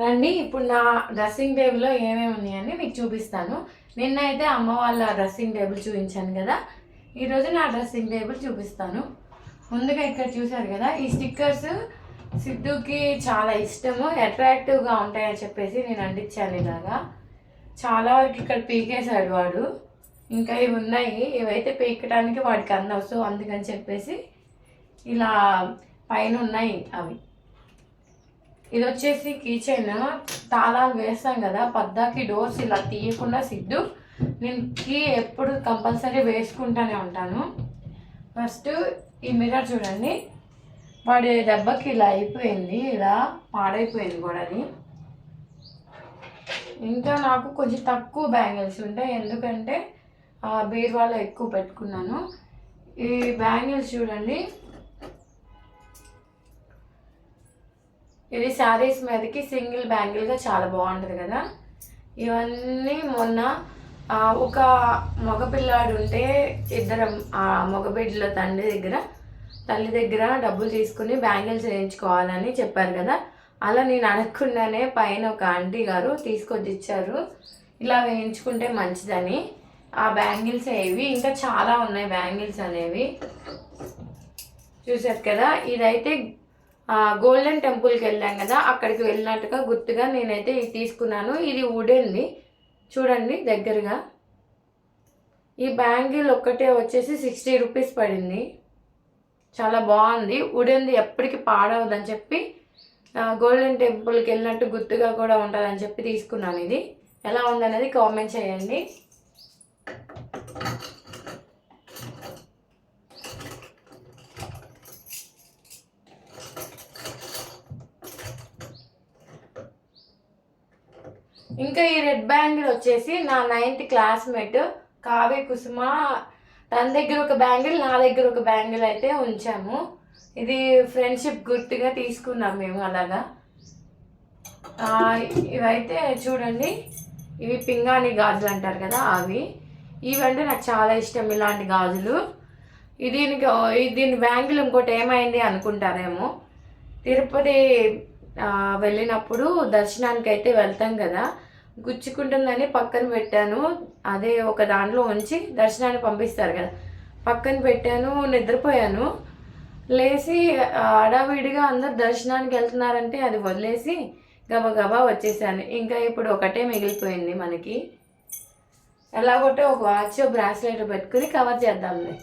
రండి ఇప్పుడు నా డ్రెస్సింగ్ టేబుల్లో ఏమేమి ఉన్నాయని మీకు చూపిస్తాను. నిన్న అయితే అమ్మ వాళ్ళ డ్రెస్సింగ్ టేబుల్ చూపించాను కదా. ఈరోజు నా డ్రెస్సింగ్ టేబుల్ చూపిస్తాను. ముందుగా ఇక్కడ చూశారు కదా ఈ స్టిక్కర్స్ సిద్ధుకి చాలా ఇష్టము అట్రాక్టివ్గా ఉంటాయని చెప్పేసి నేను అంటించాను ఇలాగా. చాలా వరకు ఇక్కడ పీకేశాడు వాడు. ఇంకా ఇవి ఉన్నాయి ఇవైతే పీకడానికి వాడికి అందవు సో అందుకని చెప్పేసి ఇలా పైన ఉన్నాయి అవి. ఇది వచ్చేసి కీచైన్. తాళాలు వేస్తాం కదా పద్దాకి డోర్స్ ఇలా తీయకుండా సిద్ధు. నేను కీ ఎప్పుడు కంపల్సరీ వేసుకుంటానే ఉంటాను. ఫస్ట్ ఈ మిర్రర్ చూడండి. వాడి దెబ్బకి ఇలా అయిపోయింది ఇలా పాడైపోయింది కూడా అది ఇంకా నాకు కొంచెం తక్కువ బ్యాంగిల్స్ ఉంటాయి ఎందుకంటే ఆ, బీరువాలో ఎక్కువ పెట్టుకున్నాను. ఈ బ్యాంగిల్స్ చూడండి. ఇది శారీస్ మీదకి సింగిల్ బ్యాంగిల్గా చాలా బాగుంటుంది కదా. ఇవన్నీ మొన్న ఒక మగపిల్లాడు ఉంటే ఇద్దరం ఆ మగబిడ్డల తండ్రి దగ్గర తల్లి దగ్గర డబ్బులు తీసుకుని బ్యాంగిల్స్ వేయించుకోవాలని చెప్పారు కదా. అలా నేను అడగకుండానే పైన ఒక ఆంటీ గారు తీసుకొచ్చి ఇచ్చారు. ఇలా వేయించుకుంటే మంచిదని. ఆ బ్యాంగిల్స్ ఏవి ఇంకా చాలా ఉన్నాయి బ్యాంగిల్స్ అనేవి. చూసారు కదా ఇదైతే గోల్డెన్ టెంపుల్కి వెళ్ళాం కదా అక్కడికి వెళ్ళినట్టుగా గుర్తుగా నేనైతే ఇది తీసుకున్నాను. ఇది వుడెన్ది. చూడండి దగ్గరగా. ఈ బ్యాంగిల్ ఒక్కటే వచ్చేసి సిక్స్టీ రూపీస్ పడింది. చాలా బాగుంది. వుడెన్ది ఎప్పటికీ పాడవద్దని చెప్పి గోల్డెన్ టెంపుల్కి వెళ్ళినట్టు గుర్తుగా కూడా ఉంటుందని చెప్పి తీసుకున్నాను ఇది. ఎలా ఉందనేది కామెంట్ చేయండి. ఇంకా ఈ రెడ్ బ్యాంగిల్ వచ్చేసి నా నైన్త్ క్లాస్మేట్ కావ్య కుసుమ. తన దగ్గర ఒక బ్యాంగిల్ నా దగ్గర ఒక బ్యాంగిల్ అయితే ఉంచాము. ఇది ఫ్రెండ్షిప్ గుర్తుగా తీసుకున్నాం మేము అలాగా. ఇవైతే చూడండి. ఇవి పింగాణి గాజులు అంటారు కదా అవి. ఇవంటే నాకు చాలా ఇష్టం ఇలాంటి గాజులు. దీనికి దీని బ్యాంగిల్ ఇంకోటి ఏమైంది అనుకుంటారేమో. తిరుపతి వెళ్ళినప్పుడు దర్శనానికి అయితే వెళ్తాం కదా. గుచ్చుకుంటుందని పక్కన పెట్టాను. అదే ఒక దాంట్లో ఉంచి దర్శనాన్ని పంపిస్తారు కదా. పక్కన పెట్టాను నిద్రపోయాను. లేచి అడావిడిగా అందరు దర్శనానికి వెళ్తున్నారంటే అది వదిలేసి గబగబా వచ్చేసాను. ఇంకా ఇప్పుడు ఒకటే మిగిలిపోయింది మనకి. ఎలాగొట్టే ఒక వాచ్ బ్రాస్లెట్ పెట్టుకుని కవర్ చేద్దాంలే.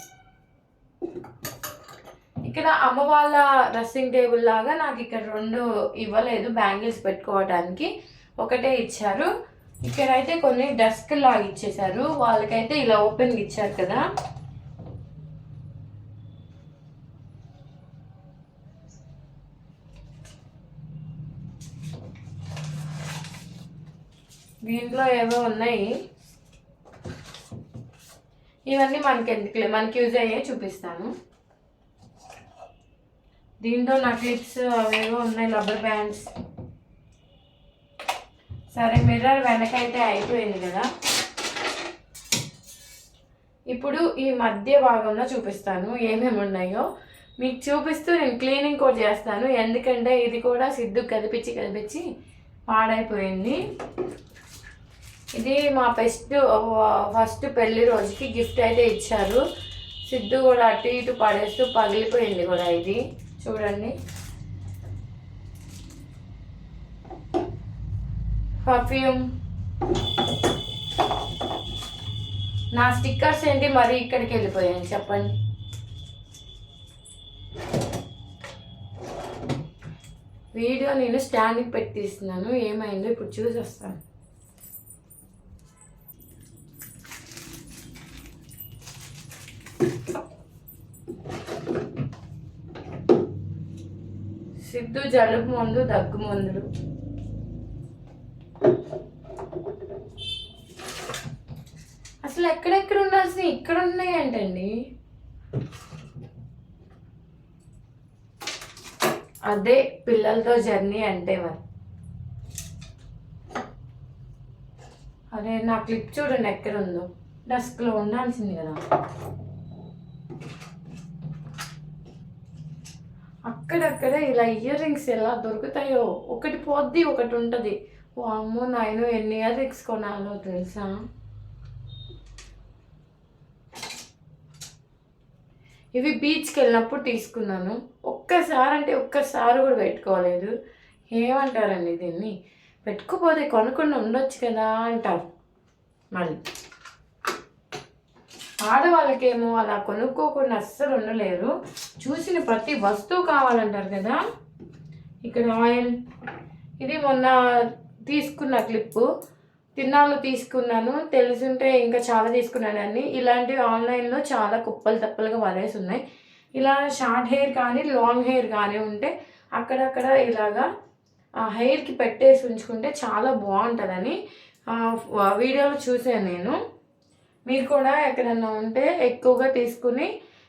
ఇక్కడ అమ్మ వాళ్ళ డ్రెస్సింగ్ టేబుల్ లాగా నాకు ఇక్కడ రెండు ఇవ్వలేదు బ్యాంగిల్స్ పెట్టుకోవడానికి ఒకటే ఇచ్చారు. ఇక్కడైతే కొన్ని డస్క్ లాగా ఇచ్చేసారు వాళ్ళకైతే ఇలా ఓపెన్ ఇచ్చారు కదా. దీంట్లో ఏవో ఉన్నాయి. ఇవన్నీ మనకి ఎందుకులే మనకి యూజ్ అయ్యే చూపిస్తాను. దీంట్లో నా క్లిప్స్ అవేవో ఉన్నాయి రబ్బర్ బ్యాండ్స్. సరే మిర్రర్ వెనకైతే అయిపోయింది కదా. ఇప్పుడు ఈ మధ్య భాగంలో చూపిస్తాను ఏమేమి ఉన్నాయో. మీకు చూపిస్తూ నేను క్లీనింగ్ కూడా చేస్తాను ఎందుకంటే ఇది కూడా సిద్ధు కదిపించి కదిపించి పాడైపోయింది. ఇది మా ఫస్ట్ ఫస్ట్ పెళ్ళి రోజుకి గిఫ్ట్ అయితే ఇచ్చారు. సిద్ధు కూడా అటు ఇటు పడేస్తూ పగిలిపోయింది కూడా ఇది. చూడండి. పర్ఫ్యూమ్. నా స్టిక్కర్స్ ఏంటి మరి ఇక్కడికి వెళ్ళిపోయాయి చెప్పండి. వీడియో నేను స్టాండ్కి పెట్టి తీస్తున్నాను ఏమైందో ఇప్పుడు చూసి వస్తాను. సిద్ధు జలుబు మందు దగ్గు మందులు. అసలు ఎక్కడెక్కడ ఉండాల్సిన ఇక్కడ ఉన్నాయంటండి? అదే పిల్లలతో జర్నీ అంటే మరి. అదే నా క్లిప్ చూడండి ఎక్కడ ఉందో డస్క్లో ఉండాల్సింది కదా. అక్కడక్కడ ఇలా ఇయర్ రింగ్స్ ఎలా దొరుకుతాయో. ఒకటి పోద్ది ఒకటి ఉంటుంది. అమ్మో నాయన ఎన్ని ఇయర్ కొనాలో తెలుసా? ఇవి బీచ్కి వెళ్ళినప్పుడు తీసుకున్నాను. ఒక్కసారి అంటే ఒక్కసారి కూడా పెట్టుకోలేదు. ఏమంటారండి దీన్ని? పెట్టుకోపోతే కొనకుండా ఉండొచ్చు కదా అంటారు. మళ్ళీ. ఆడవాళ్ళకేమో అలా కొనుక్కోకుండా అస్సలు ఉండలేరు. చూసిన ప్రతి వస్తువు కావాలంటారు కదా? ఇక్కడ ఆయిల్. ఇది మొన్న తీసుకున్న క్లిప్పు. తిన్నాళ్ళు తీసుకున్నాను. తెలుసుంటే ఇంకా చాలా తీసుకున్నాను అన్ని ఇలాంటివి ఆన్లైన్లో చాలా కుప్పలు తప్పలుగా పడేసి ఉన్నాయి ఇలా షార్ట్ హెయిర్ కానీ లాంగ్ హెయిర్ కానీ ఉంటే అక్కడక్కడ ఇలాగా ఆ హెయిర్కి పెట్టేసి ఉంచుకుంటే చాలా బాగుంటుందని వీడియోలో చూసాను నేను. మీరు కూడా ఎక్కడన్నా ఉంటే ఎక్కువగా తీసుకుని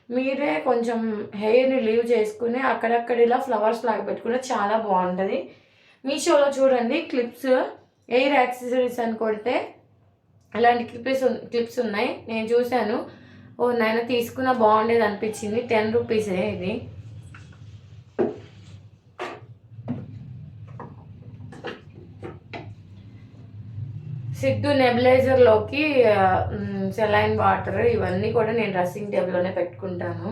మీరే కొంచెం హెయిర్ని లీవ్ చేసుకుని అక్కడక్కడ ఇలా ఫ్లవర్స్ లాగా పెట్టుకుంటే చాలా బాగుంటుంది. మీషోలో చూడండి క్లిప్స్ ఎయిర్ యాక్సెసరీస్ అని కొడితే అలాంటి క్లిప్స్ క్లిప్స్ ఉన్నాయి. నేను చూశాను. ఓ నాయన తీసుకున్న బాగుండేది అనిపించింది. టెన్ రూపీసే ఇది. సిద్ధు నెబిలైజర్లోకి సెలైన్ వాటర్ ఇవన్నీ కూడా నేను డ్రెస్సింగ్ టేబుల్లోనే పెట్టుకుంటాను.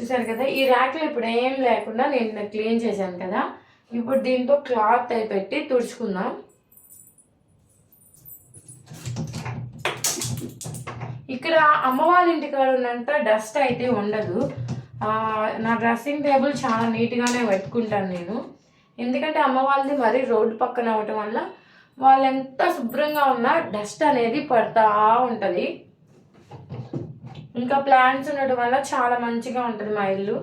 చూసారు కదా ఈ ర్యాక్లో ఇప్పుడు ఏం లేకుండా నేను క్లీన్ చేశాను కదా ఇప్పుడు దీంతో క్లాత్ అయి పెట్టి తుడుచుకుందాం. ఇక్కడ అమ్మవారి ఇంటికాడ ఉన్నంత డస్ట్ అయితే ఉండదు. నా డ్రెస్సింగ్ టేబుల్ చాలా నీట్గానే పెట్టుకుంటాను నేను. ఎందుకంటే అమ్మ వాళ్ళది మరీ రోడ్డు పక్కన అవ్వటం వల్ల వాళ్ళు ఎంత శుభ్రంగా ఉన్నా డస్ట్ అనేది పడతా ఉంటుంది. ఇంకా ప్లాంట్స్ ఉండటం వల్ల చాలా మంచిగా ఉంటుంది మా ఇల్లు.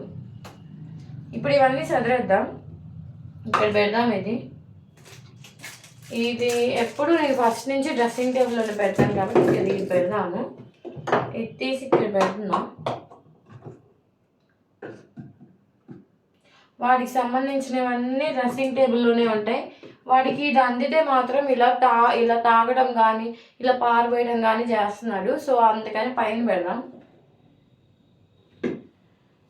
ఇప్పుడు ఇవన్నీ చదివేద్దాం ఇక్కడ పెడదాం ఇది. ఇది ఎప్పుడు నేను ఫస్ట్ నుంచి డ్రెస్సింగ్ టేబుల్లోనే పెడతాను కాబట్టి ఇక్కడ ఇది పెడదాము. ఇది తీసి ఇక్కడ పెడుతున్నాం. వాటికి సంబంధించినవన్నీ డ్రెస్సింగ్ టేబుల్లోనే ఉంటాయి. వాడికి ఇది అందితే మాత్రం ఇలా తా ఇలా తాగడం కానీ ఇలా పారబోయడం కానీ చేస్తున్నాడు. సో అందుకని పైన పెడదాం.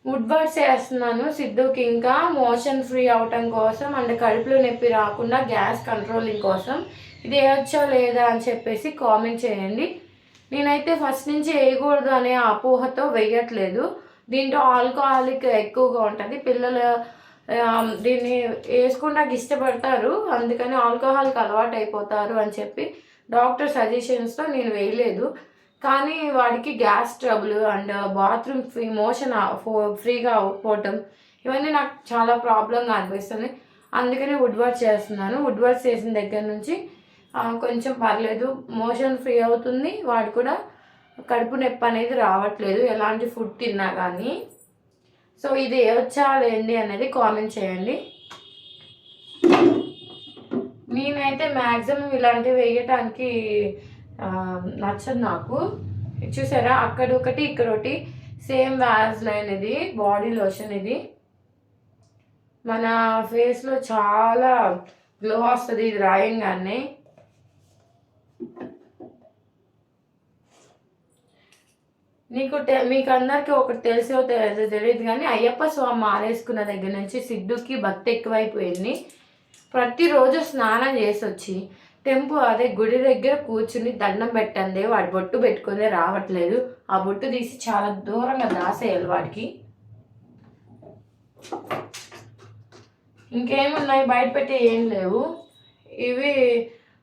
వుడ్ బర్డ్స్ వేస్తున్నాను సిద్ధుకి ఇంకా మోషన్ ఫ్రీ అవటం కోసం అండ్ కడుపులో నొప్పి రాకుండా గ్యాస్ కంట్రోలింగ్ కోసం. ఇది వేయచ్చా లేదా అని చెప్పేసి కామెంట్ చేయండి. నేనైతే ఫస్ట్ నుంచి వేయకూడదు అనే అపోహతో వేయట్లేదు. దీంట్లో ఆల్కహాలిక్ ఎక్కువగా ఉంటుంది. పిల్లలు దీన్ని వేసుకుంటాకి ఇష్టపడతారు. అందుకని ఆల్కహాల్కి అలవాటు అయిపోతారు అని చెప్పి డాక్టర్ సజెషన్స్తో నేను వేయలేదు. కానీ వాడికి gas trouble and bathroom free motion ఫ్రీగా పోవటం ఇవన్నీ నాకు చాలా ప్రాబ్లంగా అనిపిస్తుంది. అందుకనే వుడ్ వర్క్ చేస్తున్నాను. వుడ్ వర్క్ చేసిన దగ్గర నుంచి కొంచెం పర్లేదు. మోషన్ ఫ్రీ అవుతుంది. వాడు కూడా కడుపు నొప్పి అనేది రావట్లేదు. ఎలాంటి ఫుడ్ తిన్నా కానీ. సో ఇది వచ్చా లేండి అనేది కామెంట్ చేయండి. నేనైతే మ్యాక్సిమం ఇలాంటివి వేయటానికి నచ్చదు నాకు. చూసారా? అక్కడ ఒకటి ఇక్కడ ఒకటి. సేమ్ వ్యాజ్లైన్ ఇది బాడీ లోషన్ ఇది. మన ఫేస్లో చాలా గ్లో వస్తుంది ఇది రాయంగానే. నీకు తె మీకు అందరికీ ఒకటి తెలిసో తెలియదో తెలియదు కానీ అయ్యప్ప స్వామి మారేసుకున్న దగ్గర నుంచి సిడ్డుకి భక్తి ఎక్కువైపోయింది. ప్రతిరోజు స్నానం చేసి వచ్చి టెంపు అదే గుడి దగ్గర కూర్చుని దండం పెట్టండి వాడి బొట్టు పెట్టుకునే రావట్లేదు. ఆ బొట్టు తీసి చాలా దూరంగా దాసేయాలి వాడికి. ఇంకేమున్నాయి? బయట పెట్టి ఏం లేవు. ఇవి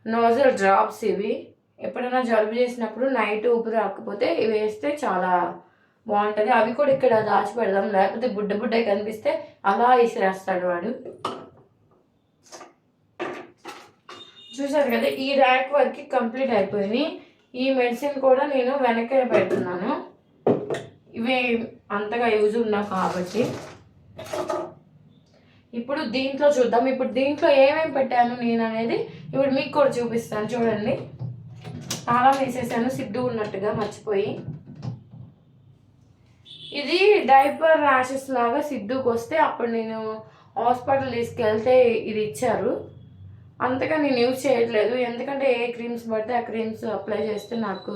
నోజల్ డ్రాప్స్ ఇవి. ఎప్పుడైనా జలుబు చేసినప్పుడు నైట్ ఊపిరి రాకపోతే ఇవి వేస్తే చాలా బాగుంటుంది. అవి కూడా ఇక్కడ దాచి పెడదాం. లేకపోతే బుడ్డ బుడ్డ కనిపిస్తే అలా విసిరేస్తాడు వాడు. చూసారు కదా ఈ ర్యాక్ వరకు కంప్లీట్ అయిపోయింది. ఈ మెడిసిన్ కూడా నేను వెనకే పెడుతున్నాను. ఇవి అంతగా యూజ్ ఉన్నా కాబట్టి. ఇప్పుడు దీంట్లో చూద్దాం. ఇప్పుడు దీంట్లో ఏమేమి పెట్టాను నేను అనేది ఇప్పుడు మీకు కూడా చూపిస్తాను. చూడండి. చాలా వేసేసాను. సిడ్డు ఉన్నట్టుగా మర్చిపోయి. ఇది డైపర్ ర్యాషెస్ లాగా సిడ్డుకు వస్తే అప్పుడు నేను హాస్పిటల్ తీసుకెళ్తే ఇది ఇచ్చారు. అంతగా నేను యూజ్ చేయట్లేదు. ఎందుకంటే ఏ క్రీమ్స్ పడితే ఆ క్రీమ్స్ అప్లై చేస్తే నాకు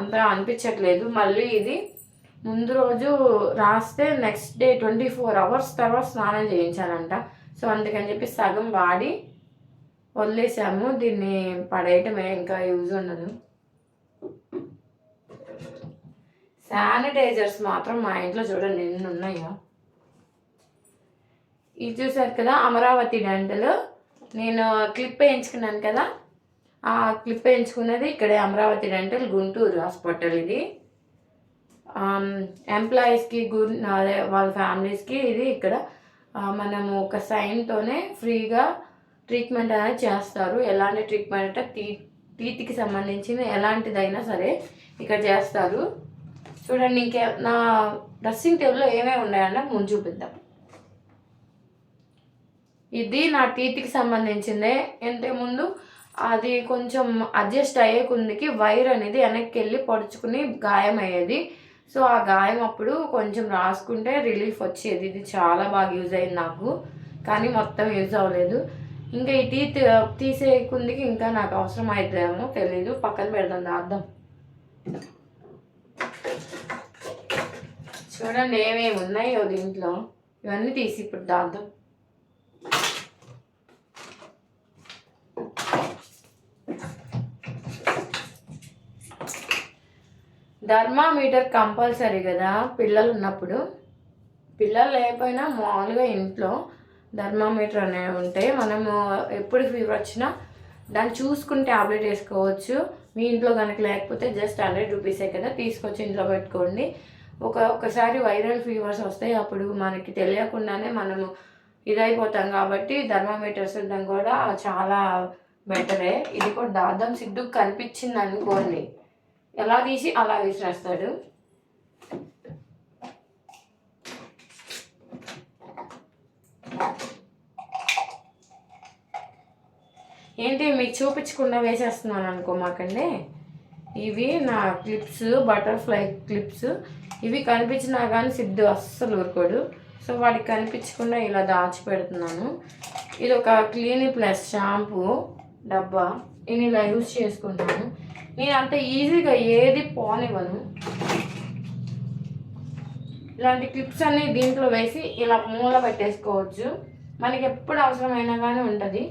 అంతగా అనిపించట్లేదు. మళ్ళీ ఇది ముందు రోజు రాస్తే next day twenty four hours తర్వాత స్నానం చేయించాలంట. సో అందుకని చెప్పి సగం వాడి వదిలేసాము. దీన్ని పడేయటమే ఇంకా యూజ్ ఉండదు. శానిటైజర్స్ మాత్రం మా ఇంట్లో చూడండి ఎన్ని ఉన్నాయో ఇది చూసారు కదా అమరావతి డెంటల్. నేను క్లిప్ వేయించుకున్నాను కదా ఆ క్లిప్ వేయించుకున్నది ఇక్కడే అమరావతి డెంటల్ గుంటూరు హాస్పిటల్ ఇది. ఎంప్లాయీస్కి గు అదే వాళ్ళ ఫ్యామిలీస్కి ఇది ఇక్కడ మనము ఒక సైన్తోనే ఫ్రీగా ట్రీట్మెంట్ అనేది చేస్తారు. ఎలాంటి ట్రీట్మెంట్ అంటే టీ టీత్కి సంబంధించిన ఎలాంటిదైనా సరే ఇక్కడ చేస్తారు. చూడండి ఇంకే నా డ్రెస్సింగ్ టేబుల్లో ఏమేమి ఉన్నాయంటే ముందు చూపిద్దాం. ఇది నా టీత్కి సంబంధించిందే. ఇంతకు ముందు అది కొంచెం అడ్జస్ట్ అయ్యే కుందికి వైర్ అనేది వెనక్కి వెళ్ళి పొడుచుకుని గాయం అయ్యేది. సో ఆ గాయం అప్పుడు కొంచెం రాసుకుంటే రిలీఫ్ వచ్చేది. ఇది చాలా బాగా యూజ్ అయింది నాకు. కానీ మొత్తం యూజ్ అవ్వలేదు. ఇంకా ఈ టీత్ తీసే కుందికి ఇంకా నాకు అవసరం అవుతుందేమో తెలీదు. పక్కన పెడదాం దాద్దాం. చూడండి ఏమేమి ఉన్నాయో దీంట్లో. ఇవన్నీ తీసి ఇప్పుడు దాద్దాం. థర్మామీటర్ కంపల్సరీ కదా పిల్లలు ఉన్నప్పుడు? పిల్లలు లేకపోయినా మామూలుగా ఇంట్లో థర్మామీటర్ అనేవి ఉంటాయి మనము ఎప్పుడు ఫీవర్ వచ్చినా దాన్ని చూసుకుని ట్యాబ్లెట్ వేసుకోవచ్చు. మీ ఇంట్లో కనుక లేకపోతే జస్ట్ హండ్రెడ్ రూపీసే కదా తీసుకొచ్చి ఇంట్లో పెట్టుకోండి. ఒక ఒకసారి వైరల్ ఫీవర్స్ వస్తాయి అప్పుడు మనకి తెలియకుండానే మనము ఇదైపోతాం కాబట్టి థర్మామీటర్స్ ఉండడం కూడా చాలా బెటరే ఇది కూడా దాదాపు సిడ్డుకు కనిపించింది అనుకోండి. ఎలా తీసి అలా విసిరేస్తాడు ఏంటి మీకు చూపించకుండా వేసేస్తున్నాను అనుకోమాకండి ఇవి నా క్లిప్స్ బటర్ఫ్లై క్లిప్స్. ఇవి కనిపించినా కానీ సిద్ధు అస్సలు ఊరుకోడు. సో వాడికి కనిపించకుండా ఇలా దాచి పెడుతున్నాను. ఇది ఒక క్లీని ప్లస్ షాంపూ డబ్బా. నేను ఇలా యూజ్ చేసుకుంటాను. నేను అంత ఈజీగా ఏది పోనివ్వను. ఇలాంటి క్లిప్స్ అన్ని దీంట్లో వేసి ఇలా మూల పెట్టేసుకోవచ్చు. మనకి ఎప్పుడు అవసరమైనా కానీ ఉంటుంది.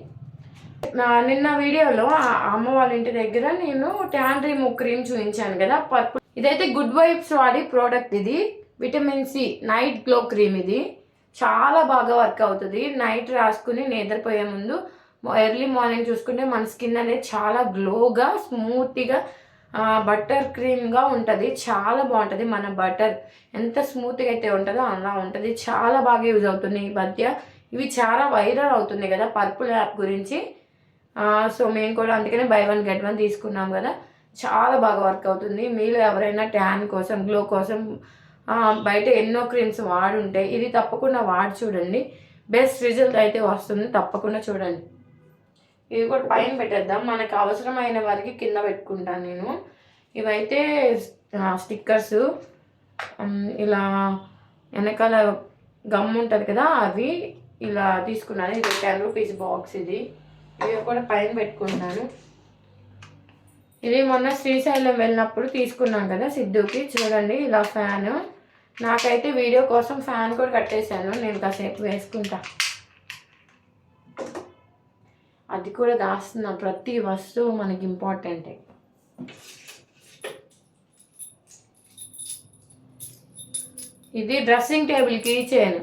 నా నిన్న వీడియోలో అమ్మ వాళ్ళ ఇంటి దగ్గర నేను ట్యాన్ రిమూవ్ క్రీమ్ చూపించాను కదా పర్పుల్. ఇదైతే గుడ్ వైబ్స్ వాడి ప్రోడక్ట్ ఇది. Vitamin C night glow cream ఇది. చాలా బాగా వర్క్ అవుతుంది. నైట్ రాసుకుని నిద్రపోయే ముందు ఎర్లీ మార్నింగ్ చూసుకుంటే మన స్కిన్ అనేది చాలా గ్లోగా స్మూత్గా బటర్ క్రీమ్గా ఉంటుంది. చాలా బాగుంటుంది మన బటర్. ఎంత స్మూత్గా అయితే ఉంటుందో అలా ఉంటుంది. చాలా బాగా యూజ్ అవుతుంది ఈ మధ్య. ఇవి చాలా వైరల్ అవుతుంది కదా పర్పుల్ యాప్ గురించి. సో మేము కూడా అందుకనే బై వన్ గెట్ వన్ తీసుకున్నాం కదా. చాలా బాగా వర్క్ అవుతుంది. మీలో ఎవరైనా ట్యాన్ కోసం గ్లో కోసం బయట ఎన్నో క్రీమ్స్ వాడుంటే ఇది తప్పకుండా వాడి చూడండి. బెస్ట్ రిజల్ట్ అయితే వస్తుంది. తప్పకుండా చూడండి. ఇవి కూడా పైన పెట్టేద్దాం. మనకు అవసరమైన వారికి కింద పెట్టుకుంటాను నేను. ఇవైతే స్టిక్కర్స్ ఇలా వెనకాల గమ్ ఉంటుంది కదా అవి ఇలా తీసుకున్నాను. ఇది టెన్ రూపీస్ బాక్స్ ఇది. ఇవి కూడా పైన పెట్టుకున్నాను ఇది మొన్న శ్రీశైలం వెళ్ళినప్పుడు తీసుకున్నాం కదా సిద్ధుకి. చూడండి ఇలా ఫ్యాన్. నాకైతే వీడియో కోసం ఫ్యాన్ కూడా కట్టేశాను. నేను కాసేపు వేసుకుంటా. అది కూడా దాస్తున్న ప్రతి వస్తువు మనకి ఇంపార్టెంటే ఇది డ్రెస్సింగ్ టేబుల్ కీ చైన్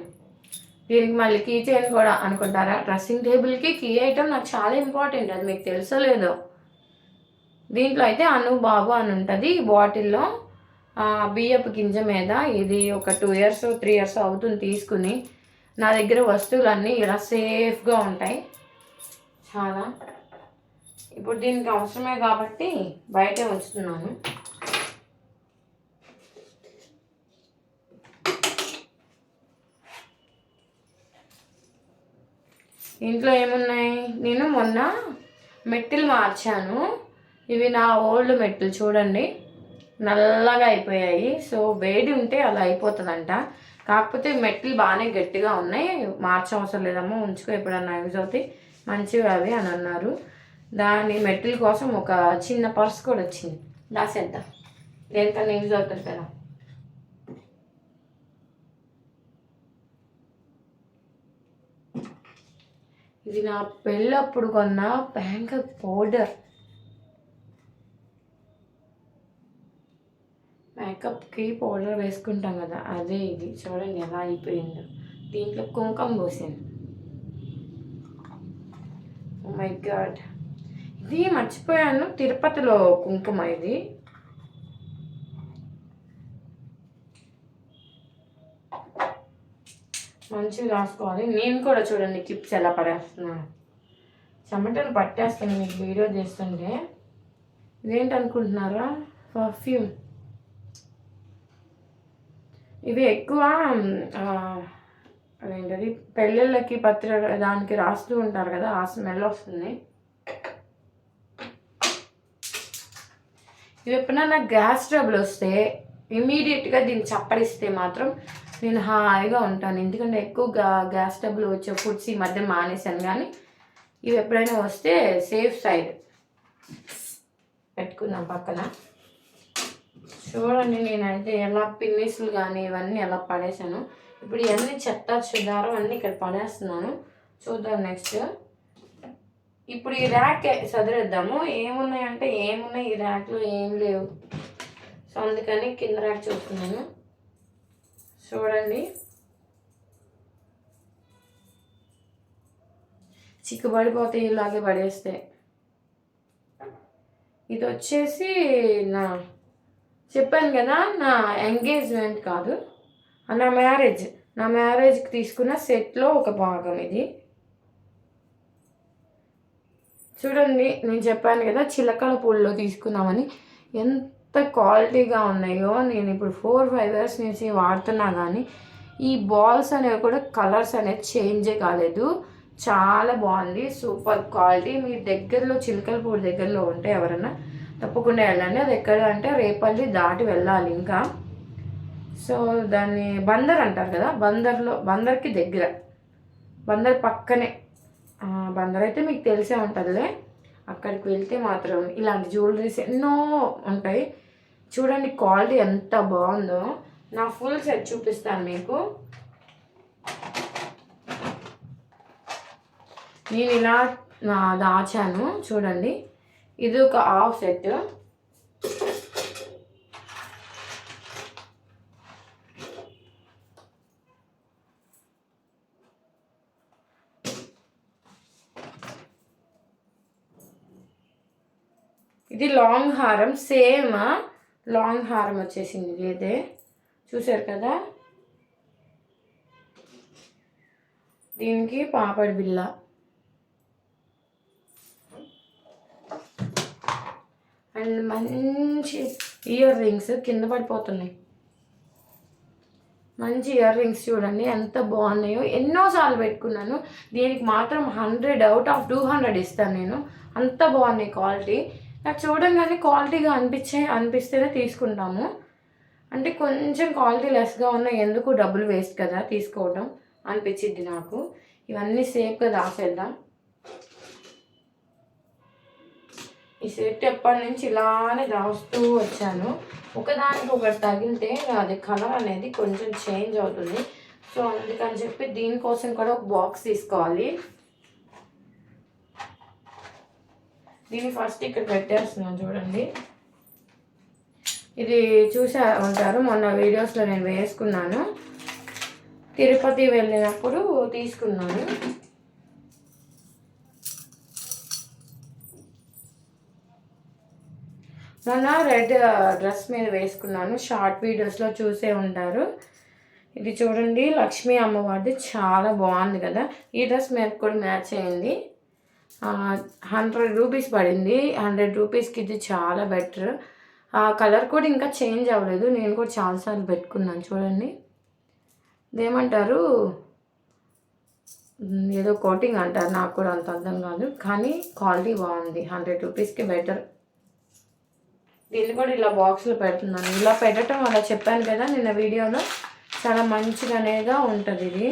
దీనికి మళ్ళీ కీ చైన్ కూడా అనుకుంటారా? డ్రెస్సింగ్ టేబుల్కి కీ ఐటమ్ నాకు చాలా ఇంపార్టెంట్ అది మీకు తెలుసో లేదో? దీంట్లో అయితే అను బాబు అని ఉంటుంది. బాటిల్లో బియ్యపు గింజ మీద ఇది ఒక టూ ఇయర్స్ త్రీ ఇయర్స్ అవుతుంది తీసుకుని. నా దగ్గర వస్తువులన్నీ ఇలా సేఫ్గా ఉంటాయి. చాలా. ఇప్పుడు దీనికి అవసరమే కాబట్టి బయటే ఉంచుతున్నాను. ఇంట్లో ఏమున్నాయి? నేను మొన్న మెట్టిలు మార్చాను. ఇవి నా ఓల్డ్ మెట్లు చూడండి. నల్లగా అయిపోయాయి. సో వేడి ఉంటే అలా అయిపోతుందంట. కాకపోతే మెట్లు బాగానే గట్టిగా ఉన్నాయి. మార్చవసరం లేదమ్మా. ఉంచుకో ఎప్పుడన్నా యూజ్ అవుతాయి మంచివి అవి అని అన్నారు. దాని మెట్టిల్ కోసం ఒక చిన్న పర్స్ కూడా వచ్చింది. దాసేద్దాం ఎంత యూజ్ అవుతుంది కదా? ఇది నా పెళ్ళప్పుడు కొన్న బ్యాంక్ పౌడర్. మేకప్కి పౌడర్ వేసుకుంటాం కదా అదే ఇది. చూడండి ఎలా అయిపోయిందో. దీంట్లో కుంకుమ పోసింది. మై గాడ్ ఇది మర్చిపోయాను. తిరుపతిలో కుంకుమ ఇది. మంచిగా రాసుకోవాలి. నేను కూడా చూడండి క్లిప్స్ ఎలా పడేస్తున్నాను చెమటలు పట్టేస్తాను మీకు వీడియో చేస్తుంటే. ఇదేంటి అనుకుంటున్నారా పర్ఫ్యూమ్ ఇవి ఎక్కువ అదేంటది? పెళ్ళిళ్ళకి పత్రి దానికి రాస్తూ ఉంటారు కదా ఆ స్మెల్ వస్తుంది. ఇవి ఎప్పుడైనా నాకు గ్యాస్ ట్రబుల్ వస్తే ఇమీడియట్గా దీన్ని చప్పరిస్తే మాత్రం నేను హాయిగా ఉంటాను. ఎందుకంటే ఎక్కువ గ్యాస్ ట్రబుల్ వచ్చే ఫుడ్స్ ఈ మధ్య మానేశాను కానీ ఇవి ఎప్పుడైనా వస్తే సేఫ్ సైడ్. పెట్టుకుందాం పక్కన. చూడండి నేనైతే ఎలా పిన్నిస్లు కానీ ఇవన్నీ ఎలా పడేశాను. ఇప్పుడు ఇవన్నీ చెత్త చెదారం అన్నీ ఇక్కడ పడేస్తున్నాను. చూద్దాం నెక్స్ట్ ఇప్పుడు ఈ ర్యాక్ చదివేద్దాము ఏమున్నాయంటే ఏమున్నాయి? ఈ ర్యాక్లో ఏం లేవు. సో అందుకని కింద ర్యాక్ చూస్తున్నాను. చూడండి. చిక్కుబడిపోతే ఇలాగే పడేస్తే. ఇది వచ్చేసి నా చెప్పాను కదా నా ఎంగేజ్మెంట్ కాదు. నా మ్యారేజ్ నా మ్యారేజ్కి తీసుకున్న సెట్లో ఒక భాగం ఇది. చూడండి నేను చెప్పాను కదా చిలకల పూల్లో తీసుకున్నామని ఎంత క్వాలిటీగా ఉన్నాయో నేను ఇప్పుడు ఫోర్ ఫైవ్ ఇయర్స్ నుంచి వాడుతున్నా కానీ ఈ బాల్స్ అనేవి కూడా కలర్స్ అనేది చేంజే కాలేదు. చాలా బాగుంది సూపర్ క్వాలిటీ మీ దగ్గరలో చిలకల పూడి దగ్గరలో ఉంటే ఎవరన్నా తప్పకుండా వెళ్ళండి. అది ఎక్కడ అంటే రేపల్లి దాటి వెళ్ళాలి ఇంకా. సో దాన్ని బందర్ అంటారు కదా బందర్లో బందర్కి దగ్గర. బందర్ పక్కనే. బందర్ అయితే మీకు తెలిసే ఉంటుందిలే. అక్కడికి వెళ్తే మాత్రం ఇలాంటి జ్యువెలరీస్ ఎన్నో ఉంటాయి. చూడండి క్వాలిటీ ఎంత బాగుందో. నా ఫుల్ సెట్ చూపిస్తాను మీకు. నేను ఇలా దాచాను. చూడండి. ఇది ఒక హాఫ్ సెట్. ఇది లాంగ్ హారం సేమ్ లాంగ్ హారం వచ్చేసింది ఇది. ఇదే చూసారు కదా? దీనికి పాపడి బిల్ల అండ్ మంచి ఇయర్ రింగ్స్ కింద పడిపోతున్నాయి. మంచి ఇయర్ రింగ్స్ చూడండి ఎంత బాగున్నాయో. ఎన్నోసార్లు పెట్టుకున్నాను. దీనికి మాత్రం hundred out of two hundred ఇస్తాను నేను. అంత బాగున్నాయి క్వాలిటీ. నాకు చూడంగానే క్వాలిటీగా అనిపించే అనిపిస్తేనే తీసుకుంటాము. అంటే కొంచెం క్వాలిటీ లెస్గా ఉన్న ఎందుకు డబ్బులు వేస్ట్ కదా తీసుకోవడం అనిపించింది నాకు. ఇవన్నీ సేఫ్గా దాచేద్దాం ఈ సేఫ్టీ ఎప్పటి నుంచి ఇలానే రాస్తూ వచ్చాను. ఒకదానికి ఒకటి తగిలితే అది కలర్ అనేది కొంచెం చేంజ్ అవుతుంది. సో అందుకని చెప్పి దీనికోసం కూడా ఒక బాక్స్ తీసుకోవాలి. దీన్ని ఫస్ట్ ఇక్కడ పెట్టేస్తున్నాను చూడండి. ఇది చూసా ఉంటారు మొన్న వీడియోస్లో నేను వేసుకున్నాను. తిరుపతి వెళ్ళినప్పుడు తీసుకున్నాను. మొన్న రెడ్ డ్రెస్ మీద వేసుకున్నాను షార్ట్ వీడియోస్లో చూసే ఉంటారు. ఇది చూడండి లక్ష్మీ అమ్మవారిది చాలా బాగుంది కదా. ఈ డ్రెస్ మీద కూడా మ్యాచ్ అయింది. హండ్రెడ్ రూపీస్ పడింది. హండ్రెడ్ రూపీస్కి ఇది చాలా బెటర్ ఆ కలర్ కూడా ఇంకా చేంజ్ అవ్వలేదు. నేను కూడా చాలాసార్లు పెట్టుకున్నాను చూడండి. ఇదేమంటారు? ఏదో కోటింగ్ అంటారు. నాకు కూడా అంత అర్థం కాదు. కానీ క్వాలిటీ బాగుంది. హండ్రెడ్ రూపీస్కి బెటర్ దీన్ని కూడా ఇలా బాక్స్లో పెడుతున్నాను. ఇలా పెట్టడం అలా చెప్పాను కదా నిన్న వీడియోలో. చాలా మంచిగానేగా ఉంటుంది ఇది.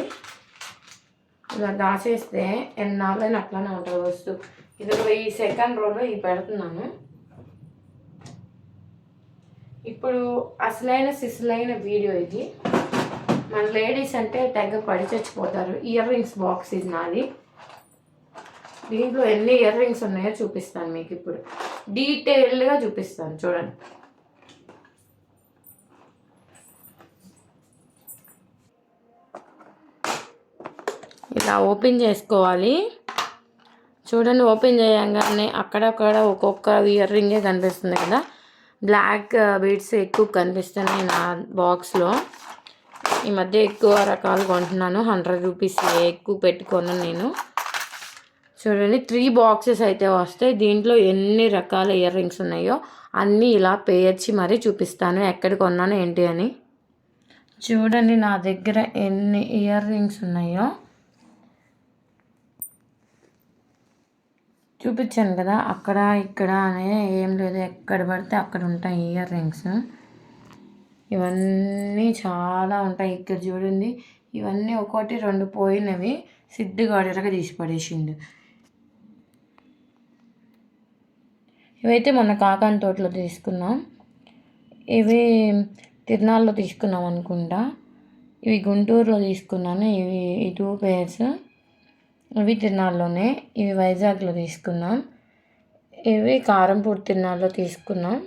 ఇలా దాచేస్తే ఎన్నాళ్ళైనా అట్లానే ఉంటుంది వస్తువు. ఇది ఒక ఈ సెకండ్ రోలో ఇది పెడుతున్నాను. ఇప్పుడు అసలైన సిసలైన వీడియో ఇది. మన లేడీస్ అంటే తెగ పడి చచ్చిపోతారు. ఇయర్ రింగ్స్ బాక్స్ ఇది నాది. దీంట్లో ఎన్ని ఇయర్ రింగ్స్ ఉన్నాయో చూపిస్తాను మీకు ఇప్పుడు. డీటెయిల్డ్గా చూపిస్తాను. చూడండి. ఇలా ఓపెన్ చేసుకోవాలి. చూడండి ఓపెన్ చేయగానే అక్కడక్కడ ఒక్కొక్క ఇయర్ రింగే కనిపిస్తుంది కదా. బ్లాక్ బీడ్స్ ఎక్కువ కనిపిస్తున్నాయి నా బాక్స్లో. ఈ మధ్య ఎక్కువ రకాలు కొంటున్నాను. హండ్రెడ్ రూపీస్ ఎక్కువ పెట్టుకున్నాను నేను. చూడండి త్రీ బాక్సెస్ అయితే వస్తాయి. దీంట్లో ఎన్ని రకాల ఇయర్ రింగ్స్ ఉన్నాయో అన్నీ ఇలా పేర్చి మరీ చూపిస్తాను. ఎక్కడ కొన్నాను ఏంటి అని. చూడండి నా దగ్గర ఎన్ని ఇయర్ రింగ్స్ ఉన్నాయో. చూపించాను కదా అక్కడ ఇక్కడ అనే ఏం లేదు. ఎక్కడ పడితే అక్కడ ఉంటాయి ఇయర్ రింగ్స్. ఇవన్నీ చాలా ఉంటాయి. ఇక్కడ చూడండి ఇవన్నీ ఒకటి రెండు పోయినవి సిద్ధిగాడేలాగా తీసి పడేసిండు. ఇవైతే మొన్న కాకాని తోటలో తీసుకున్నాం. ఇవి తిరునాళ్ళలో తీసుకున్నాం అనుకుంటా. ఇవి గుంటూరులో తీసుకున్నాను. ఇవి ఈ టూ పేర్స్. ఇవి తిరునాళ్ళలోనే ఇవి వైజాగ్లో తీసుకున్నాం. ఇవి కారంపూడి తిరునాళ్ళలో తీసుకున్నాం.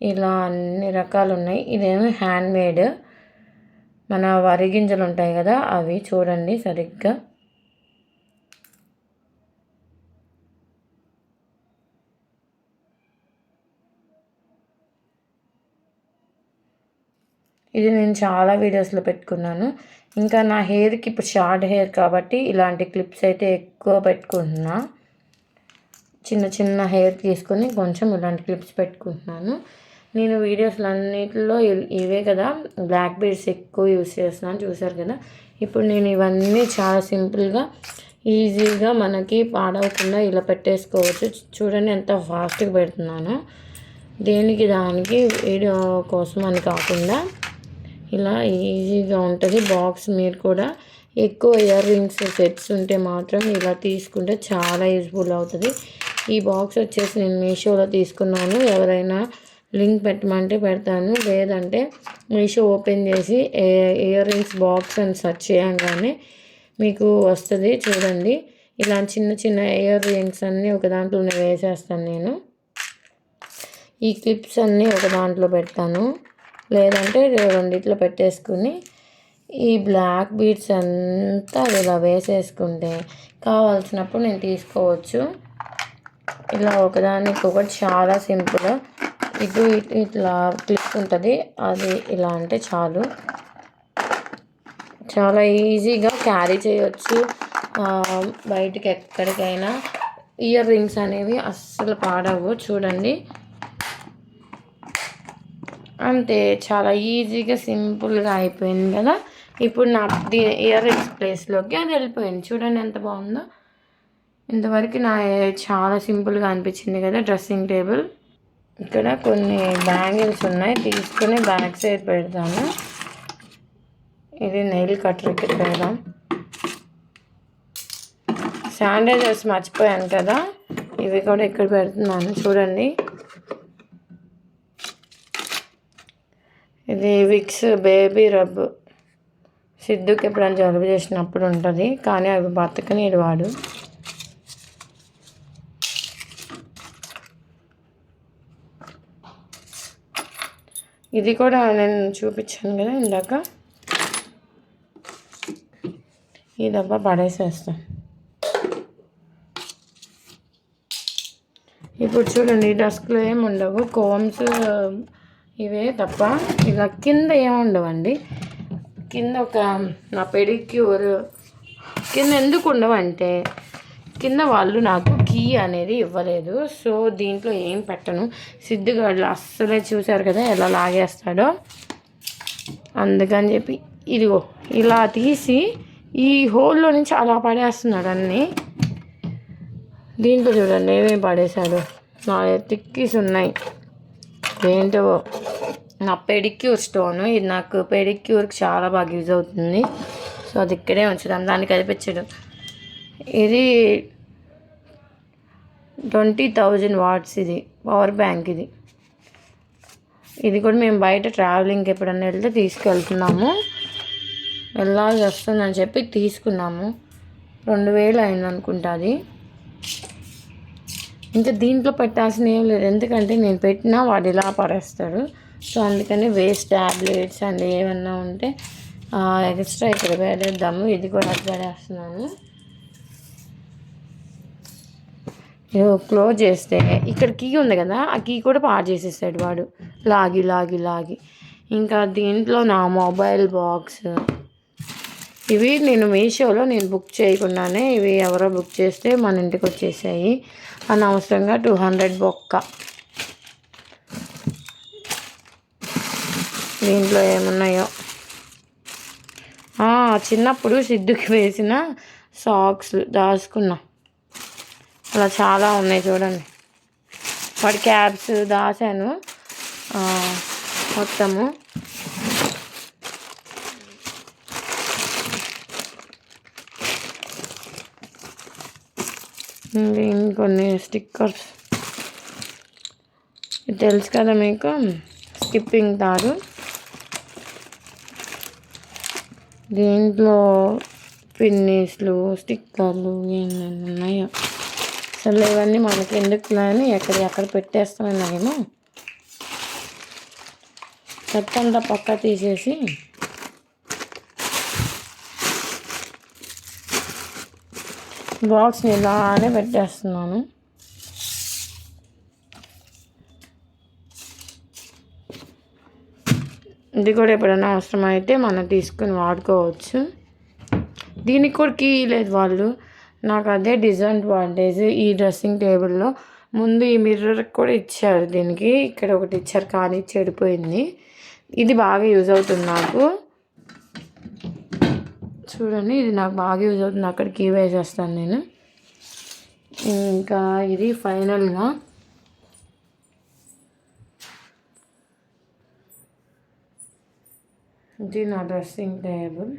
ఇలా అన్ని రకాలు ఉన్నాయి ఇదేమో హ్యాండ్ మేడ్ మన వరి గింజలు ఉంటాయి కదా అవి చూడండి సరిగ్గా. ఇది నేను చాలా వీడియోస్లో పెట్టుకున్నాను. ఇంకా నా హెయిర్కి ఇప్పుడు షార్ట్ హెయిర్ కాబట్టి ఇలాంటి క్లిప్స్ అయితే ఎక్కువ పెట్టుకుంటున్నా. చిన్న చిన్న హెయిర్ తీసుకొని కొంచెం ఇలాంటి క్లిప్స్ పెట్టుకుంటున్నాను. నేను వీడియోస్లో అన్నిటిలో ఇవే కదా బ్లాక్ బీడ్స్ ఎక్కువ యూస్ చేస్తున్నాను చూసారు కదా. ఇప్పుడు నేను ఇవన్నీ చాలా సింపుల్గా ఈజీగా మనకి పాడవకుండా ఇలా పెట్టేసుకోవచ్చు. చూడండి ఎంత ఫాస్ట్గా పెడుతున్నాను. దేనికి దానికి వీడియో కోసం అని కాకుండా ఇలా ఈజీగా ఉంటుంది. బాక్స్ మీరు కూడా ఎక్కువ ఇయర్ రింగ్స్ సెట్స్ ఉంటే మాత్రం ఇలా తీసుకుంటే చాలా యూజ్ఫుల్ అవుతుంది. ఈ బాక్స్ వచ్చేసి నేను మీషోలో తీసుకున్నాను. ఎవరైనా లింక్ పెట్టమంటే పెడతాను. లేదంటే మీషో ఓపెన్ చేసి ఇయర్ రింగ్స్ బాక్స్ అని సెర్చ్ చేయగానే మీకు వస్తుంది చూడండి. ఇలా చిన్న చిన్న ఇయర్ రింగ్స్ అన్నీ ఒక దాంట్లోనే వేసేస్తాను నేను. ఈ క్లిప్స్ అన్నీ ఒక దాంట్లో పెడతాను. లేదంటే రెండిట్లో పెట్టేసుకుని ఈ బ్లాక్ బీడ్స్ అంతా ఇలా వేసేసుకుంటే కావాల్సినప్పుడు నేను తీసుకోవచ్చు. ఇలా ఒకదానికి ఒకటి చాలా సింపుల్. ఇటు ఇటు ఇట్లా క్లిక్ ఉంటుంది. అది ఇలా అంటే చాలు. చాలా ఈజీగా క్యారీ చేయవచ్చు బయటికి ఎక్కడికైనా. ఇయర్ రింగ్స్ అనేవి అస్సలు పాడవు. చూడండి. అంతే చాలా ఈజీగా సింపుల్గా అయిపోయింది కదా. ఇప్పుడు నా ఇయర్ రింగ్స్ ప్లేస్లోకి అది వెళ్ళిపోయింది. చూడండి ఎంత బాగుందో. ఇంతవరకు నా చాలా సింపుల్గా అనిపించింది కదా డ్రెస్సింగ్ టేబుల్. ఇక్కడ కొన్ని బ్యాంగిల్స్ ఉన్నాయి తీసుకుని బ్యాక్ సైడ్ పెడతాను. ఇది నెయిల్ కట్టర్ ఇక్కడ పెడదాం. శానిటైజర్స్ మర్చిపోయాను కదా. ఇవి కూడా ఇక్కడ పెడుతున్నాను. చూడండి. ఇది విక్స్ బేబీ రబ్. సిద్ధుకి ఎప్పుడైనా జలుబు చేసినప్పుడు ఉంటుంది కానీ అవి బతకనీడు వాడు. ఇది కూడా నేను చూపించాను కదా ఇందాక. ఈ డబ్బా పడేసేస్తాను ఇప్పుడు చూడండి డస్క్లో ఏమి ఉండవు కోమ్స్ ఇవే తప్ప ఇలా కింద ఏముండవండి. కింద ఒక నా పెడిక్యూర్. కింద ఎందుకు ఉండవంటే కింద వాళ్ళు నాకు కీ అనేది ఇవ్వలేదు. సో దీంట్లో ఏం పెట్టను. సిద్ధుగాడు అస్సలే చూశారు కదా ఎలా లాగేస్తాడో. అందుకని చెప్పి ఇదిగో ఇలా తీసి ఈ హోల్లో నుంచి అలా పడేస్తున్నాడు అన్నీ. దీంట్లో చూడండి ఏమేమి పడేశాడు. నా తిక్కీస్ ఉన్నాయి. ఏంటో నా పెడిక్యూర్ స్టోన్. ఇది నాకు పెడిక్యూర్కి చాలా బాగా యూజ్ అవుతుంది. సో అది ఇక్కడే ఉంచడం దానికి కనిపించడం. ఇది ట్వంటీ థౌజండ్ వాట్స్ ఇది. పవర్ బ్యాంక్ ఇది. ఇది కూడా మేము బయట ట్రావెలింగ్కి ఎప్పుడన్నా వెళ్తే తీసుకెళ్తున్నాము. వెళ్ళాల్సి వస్తుందని చెప్పి తీసుకున్నాము. రెండు వేలు అయింది అనుకుంటా అది. ఇంకా దీంట్లో పెట్టాల్సిన ఏం లేదు. ఎందుకంటే నేను పెట్టినా వాడు ఇలా పడేస్తాడు. సో అందుకని వేస్ట్ ట్యాబ్లెట్స్ అండ్ ఏమన్నా ఉంటే ఎక్స్ట్రా ఇక్కడ పెడేద్దాము. ఇది కూడా పడేస్తున్నాను. క్లోజ్ చేస్తే ఇక్కడ కీ ఉంది కదా ఆ కీ కూడా పాడు చేసేసాడు వాడు. లాగి లాగి లాగి. ఇంకా దీంట్లో నా మొబైల్ బాక్స్. ఇవి నేను మీషోలో నేను బుక్ చేయకుండానే ఇవి ఎవరో బుక్ చేస్తే మన ఇంటికి వచ్చేసాయి. అనవసరంగా టూ హండ్రెడ్ బొక్క. దీంట్లో ఏమున్నాయో? చిన్నప్పుడు సిద్ధుకి వేసిన సాక్స్ దాచుకున్నా. అలా చాలా ఉన్నాయి చూడండి. వాడి క్యాబ్స్ దాచాను. మొత్తము. ఇది కొన్ని స్టిక్కర్స్ తెలుసు కదా మీకు? స్కిప్పింగ్ తాడు దీంట్లో పిన్నీస్లు స్టిక్కర్లు ఏమేమి ఉన్నాయో. అసలు ఇవన్నీ మనకి ఎందుకు అని ఎక్కడ ఎక్కడ పెట్టేస్తున్నాయేమో చెత్త అంతా పక్క తీసేసి బాక్స్ని ఇలానే పెట్టేస్తున్నాను. ఇది కూడా ఎప్పుడైనా అవసరమైతే మనం తీసుకుని వాడుకోవచ్చు. దీనికి కూడా కీ లేదు వాళ్ళు. నాకు అదే డిసడ్వాంటేజ్ ఈ డ్రెస్సింగ్ టేబుల్లో ముందు ఈ మిర్రర్ కూడా ఇచ్చారు దీనికి. ఇక్కడ ఒకటి ఇచ్చారు కానీ చెడిపోయింది. ఇది బాగా యూజ్ అవుతుంది నాకు. చూడండి ఇది నాకు బాగా యూజ్ అవుతుంది. అక్కడికి వేసేస్తాను నేను. ఇంకా ఇది ఫైనల్గా. ఇది నా డ్రెస్సింగ్ టేబుల్.